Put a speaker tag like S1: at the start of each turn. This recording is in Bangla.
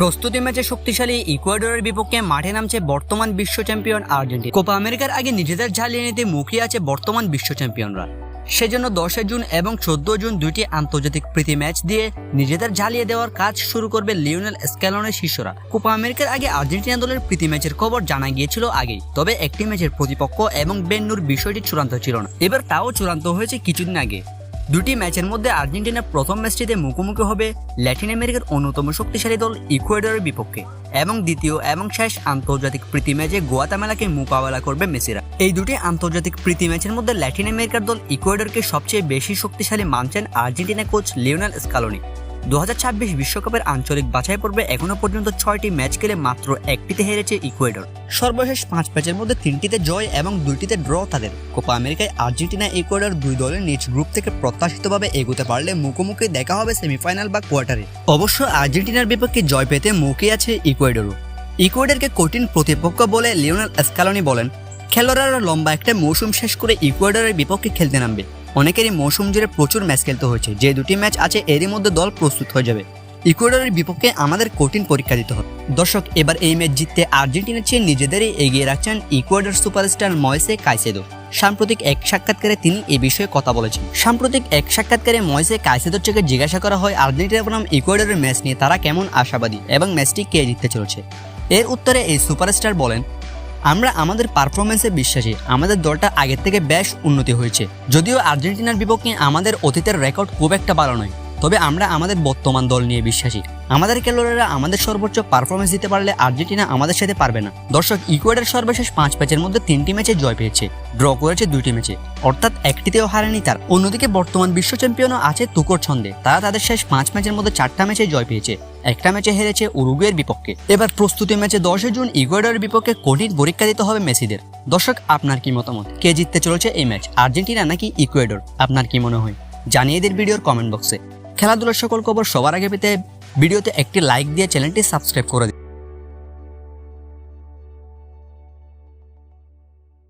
S1: প্রস্তুতি ম্যাচে শক্তিশালী ইকুয়েডরের বিপক্ষে মাঠে নামছে বর্তমান বিশ্ব চ্যাম্পিয়ন আর্জেন্টিনা। কোপা আমেরিকার আগে নিজেদের ঝালিয়ে নিতে মুখিয়ে আছে বর্তমান বিশ্ব চ্যাম্পিয়নরা। সেজন্য দশই জুন এবং চোদ্দ জুন দুইটি আন্তর্জাতিক প্রীতি ম্যাচ দিয়ে নিজেদের ঝালিয়ে দেওয়ার কাজ শুরু করবে লিওনেল স্ক্যালনের শিষ্যরা। কোপা আমেরিকার আগে আর্জেন্টিনা দলের প্রীতি ম্যাচের খবর জানা গিয়েছিল আগেই, তবে একটি ম্যাচের প্রতিপক্ষ এবং বেন্নুর বিষয়টি চূড়ান্ত ছিল না। এবার তাও চূড়ান্ত হয়েছে কিছুদিন আগে। দুটি ম্যাচের মধ্যে আর্জেন্টিনা প্রথম ম্যাচটিতে মুখোমুখি হবে ল্যাটিন আমেরিকার অন্যতম শক্তিশালী দল ইকুয়েডরের বিপক্ষে। এবং দ্বিতীয় এবং শেষ আন্তর্জাতিক প্রীতি ম্যাচে গোয়াতামেলাকে মোকাবেলা করবে মেসিরা। এই দুটি আন্তর্জাতিক প্রীতি ম্যাচের মধ্যে ল্যাটিন আমেরিকার দল ইকুয়েডরকে সবচেয়ে বেশি শক্তিশালী মানছেন আর্জেন্টিনা কোচ লিওনাল স্কালোনি। দু বিশ্বকাপের আঞ্চলিক বাছাই পর্বে এখনও পর্যন্ত ছয়টি ম্যাচ খেলে মাত্র একটিতে হেরেছে ইকুয়েডর। সর্বশেষ পাঁচ ম্যাচের মধ্যে তিনটিতে জয় এবং দুইটিতে ড্র তাদের। কোপা আমেরিকায় আর্জেন্টিনা ইকুয়েডর দুই দলের নিজ গ্রুপ থেকে প্রত্যাশিতভাবে এগোতে পারলে মুখোমুখি দেখা হবে সেমিফাইনাল বা কোয়ার্টারে। অবশ্য আর্জেন্টিনার বিপক্ষে জয় পেতে মুখে আছে ইকুয়েডরও। ইকুয়েডরকে কঠিন প্রতিপক্ষ বলে লিওনাল এসকালনি বলেন, খেলোয়াড়রা লম্বা একটা মৌসুম শেষ করে ইকুয়েডরের বিপক্ষে খেলতে নামবে। অনেকেরই মৌসুম জুড়ে প্রচুর ম্যাচ খেলতে হয়েছে। যে দুটি ম্যাচ আছে, এরই মধ্যে দল প্রস্তুত হয়ে যাবে। ইকুয়েডরের বিপক্ষে আমাদের কঠিন পরীক্ষা দিতে হবে। দর্শক, এবার এই ম্যাচ জিততে আর্জেন্টিনার চেয়ে নিজেদেরই এগিয়ে রাখছেন ইকুয়েডর সুপারস্টার ময়সে কাইসেদো। সাম্প্রতিক এক সাক্ষাৎকারে তিনি এ বিষয়ে কথা বলেছেন। সাম্প্রতিক এক সাক্ষাৎকারে ময়সে কাইসেদোর থেকে জিজ্ঞাসা করা হয় আর্জেন্টিনা বনাম ইকুয়েডরের ম্যাচ নিয়ে তারা কেমন আশাবাদী এবং ম্যাচটি কে জিততে চলেছে? এর উত্তরে এই সুপারস্টার বলেন আমরা আমাদের পারফরমেন্সে বিশ্বাসী। আমাদের দলটা আগের থেকে বেশ উন্নতি হয়েছে। যদিও আর্জেন্টিনার বিপক্ষে আমাদের অতীতের রেকর্ড খুব একটা ভালো নয়। তবে আমরা আমাদের বর্তমান দল নিয়ে বিশ্বাসী। আমাদের খেলোয়াড়েরা আমাদের সর্বোচ্চ পারফরমেন্স দিতে পারলে আর্জেন্টিনা আমাদের সাথে পারবে না। দর্শক, ইকুয়েডার সর্বশেষ পাঁচ ম্যাচের মধ্যে তিনটি ম্যাচে জয় পেয়েছে, ড্র করেছে দুইটি ম্যাচে। অর্থাৎ একটিতেও হারেনি তার। অন্যদিকে বর্তমান বিশ্ব চ্যাম্পিয়নও আছে তুকর ছন্দে। তারা তাদের শেষ পাঁচ ম্যাচের মধ্যে চারটা ম্যাচে জয় পেয়েছে। একটা ম্যাচে হেরেছে উরুগুয়ের বিপক্ষে। এবার প্রস্তুতি ম্যাচে দশই জুন ইকুয়েডরের বিপক্ষে কঠিন পরীক্ষা দিতে হবে মেসিদের। দর্শক, আপনার কি মতামত? কে জিততে চলেছে এই ম্যাচ, আর্জেন্টিনা নাকি ইকুয়েডর? আপনার কি মনে হয়? জানিয়ে দিন ভিডিওর কমেন্ট বক্সে। খেলাধুলার সকল খবর সবার আগে পেতে ভিডিওতে একটি লাইক দিয়ে চ্যানেলটি সাবস্ক্রাইব করে দিন।